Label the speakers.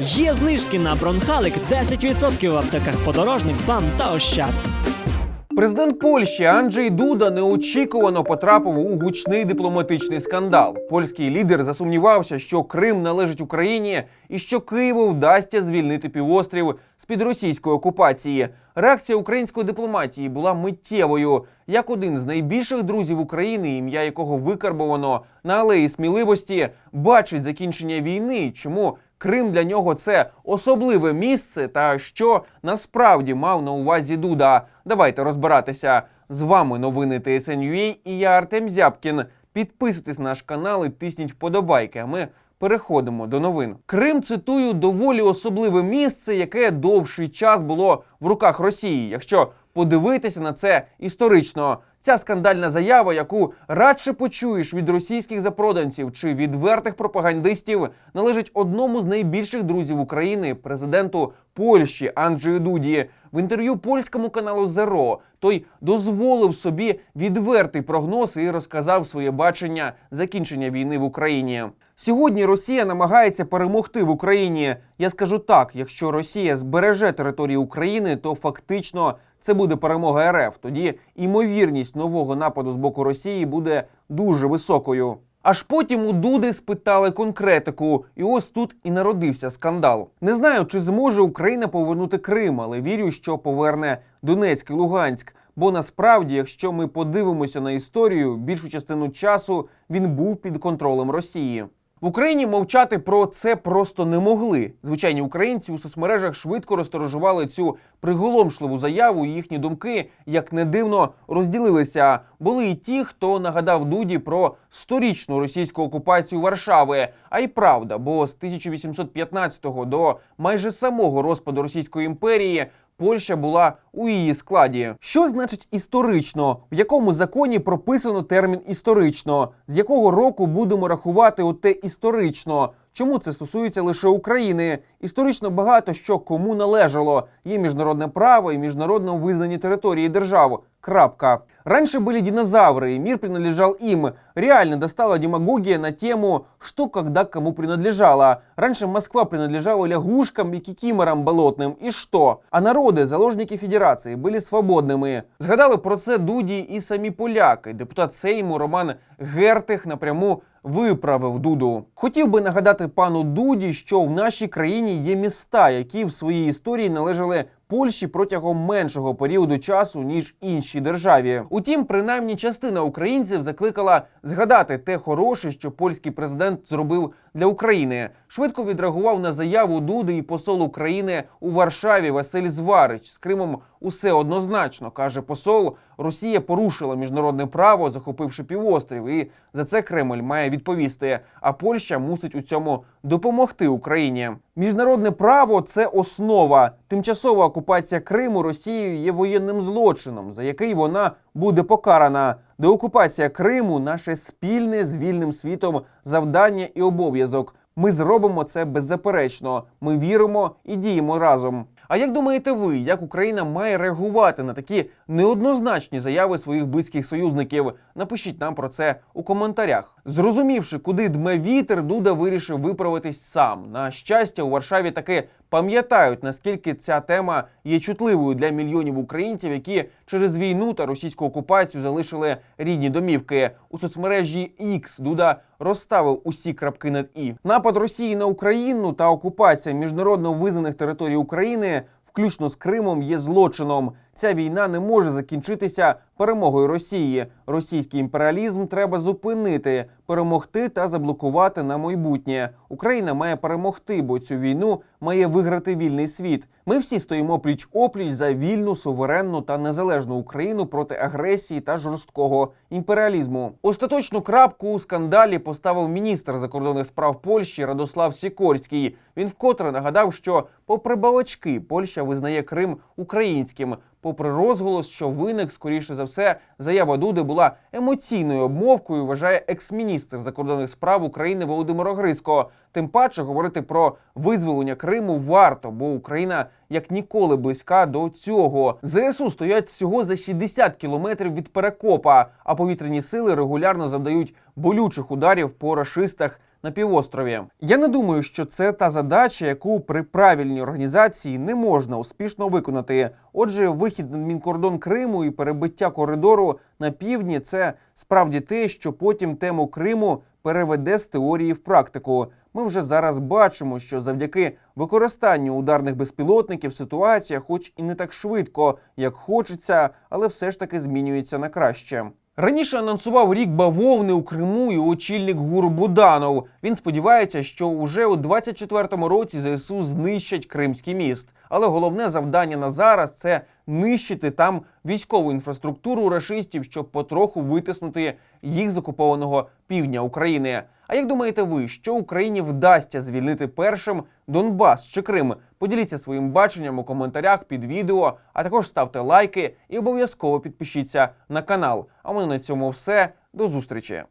Speaker 1: Є знижки на бронхалик 10% в аптеках подорожник, бам та ощад.
Speaker 2: Президент Польщі Анджей Дуда неочікувано потрапив у гучний дипломатичний скандал. Польський лідер засумнівався, що Крим належить Україні і що Києву вдасться звільнити півострів з під російської окупації. Реакція української дипломатії була миттєвою. Як один з найбільших друзів України, ім'я якого викарбовано на алеї сміливості, бачить закінчення війни, чому Крим для нього це особливе місце, та що насправді мав на увазі Дуда. Давайте розбиратися. З вами новини ТСНЮА і я Артем Зябкін. Підписуйтесь на наш канал і тисніть вподобайки. А ми переходимо до новин. Крим цитую доволі особливе місце, яке довший час було в руках Росії. Якщо подивитися на це історично. Ця скандальна заява, яку радше почуєш від російських запроданців чи відвертих пропагандистів, належить одному з найбільших друзів України, президенту Польщі Анджею Дуді. В інтерв'ю польському каналу Зеро той дозволив собі відвертий прогноз і розказав своє бачення закінчення війни в Україні. Сьогодні Росія намагається перемогти в Україні. Я скажу так: якщо Росія збереже територію України, то фактично це буде перемога РФ. Тоді імовірність нового нападу з боку Росії буде дуже високою. Аж потім у Дуди спитали конкретику, і ось тут і народився скандал. Не знаю, чи зможе Україна повернути Крим, але вірю, що поверне Донецьк і Луганськ. Бо насправді, якщо ми подивимося на історію, більшу частину часу він був під контролем Росії. В Україні мовчати про це просто не могли. Звичайні українці у соцмережах швидко розторожували цю приголомшливу заяву. і Їхні думки, як не дивно, розділилися. Були і ті, хто нагадав Дуді про сторічну російську окупацію Варшави. А й правда, бо з 1815 до майже самого розпаду Російської імперії. Польща була у її складі. Що значить історично? В якому законі прописано термін історично? З якого року будемо рахувати оте історично? Чому це стосується лише України? Історично багато що кому належало. Є міжнародне право і міжнародно визнані території держав. Крапка. Раньше были динозавры, и мир принадлежал им. Реально достала демагогия на тему, что когда кому принадлежало. Раньше Москва принадлежала лягушкам и кикиморам болотным. И что? А народи, заложники федерації, були свободними. Згадали про це Дуді і самі поляки. Депутат Сейму Роман Гертих напряму виправив Дуду. Хотів би нагадати пану Дуді, що в нашій країні є міста, які в своїй історії належали Польщі протягом меншого періоду часу ніж іншій державі. Утім, принаймні частина українців закликала згадати те хороше, що польський президент зробив для України. Швидко відреагував на заяву Дуди і посол України у Варшаві Василь Зварич. З Кримом усе однозначно каже посол. Росія порушила міжнародне право, захопивши півострів, і за це Кремль має відповісти. А Польща мусить у цьому допомогти Україні. Міжнародне право це основа. Тимчасова окупація Криму Росією є воєнним злочином, за який вона буде покарана. Деокупація Криму наше спільне з вільним світом завдання і обов'язок. Ми зробимо це беззаперечно. Ми віримо і діємо разом. А як думаєте ви, як Україна має реагувати на такі неоднозначні заяви своїх близьких союзників? Напишіть нам про це у коментарях. Зрозумівши, куди дме вітер, Дуда вирішив виправитись сам. На щастя, у Варшаві таки пам'ятають, наскільки ця тема є чутливою для мільйонів українців, які через війну та російську окупацію залишили рідні домівки. У соцмережі X Дуда розставив усі крапки над і напад Росії на Україну та окупація міжнародно визнаних територій України. Включно з Кримом є злочином. Ця війна не може закінчитися перемогою Росії. Російський імперіалізм треба зупинити, перемогти та заблокувати на майбутнє. Україна має перемогти, бо цю війну має виграти вільний світ. Ми всі стоїмо пліч опліч за вільну, суверенну та незалежну Україну проти агресії та жорсткого імперіалізму. Остаточну крапку у скандалі поставив міністр закордонних справ Польщі Радослав Сікорський. Він вкотре нагадав, що, попри балачки, Польща визнає Крим українським. Попри розголос, що виник, скоріше за все, заява Дуди була емоційною обмовкою, вважає екс-міністр закордонних справ України Володимир Огриско. Тим паче говорити про визволення Криму варто, бо Україна як ніколи близька до цього. ЗСУ стоять всього за 60 кілометрів від перекопа, а повітряні сили регулярно завдають болючих ударів по рашистах на півострові. Я не думаю, що це та задача, яку при правильній організації не можна успішно виконати. Отже, вихід на мінкордон Криму і перебиття коридору на півдні це справді те, що потім тему Криму переведе з теорії в практику. Ми вже зараз бачимо, що завдяки використанню ударних безпілотників ситуація, хоч і не так швидко, як хочеться, але все ж таки змінюється на краще. Раніше анонсував рік бавовни у Криму і очільник ГУР Буданов. Він сподівається, що уже у 24-му році ЗСУ знищать Кримський міст. Але головне завдання на зараз це нищити там військову інфраструктуру рашистів, щоб потроху витиснути їх з окупованого півдня України. А як думаєте ви, що Україні вдасться звільнити першим Донбас чи Крим? Поділіться своїм баченням у коментарях під відео, а також ставте лайки і обов'язково підпишіться на канал. А у мене на цьому все. До зустрічі!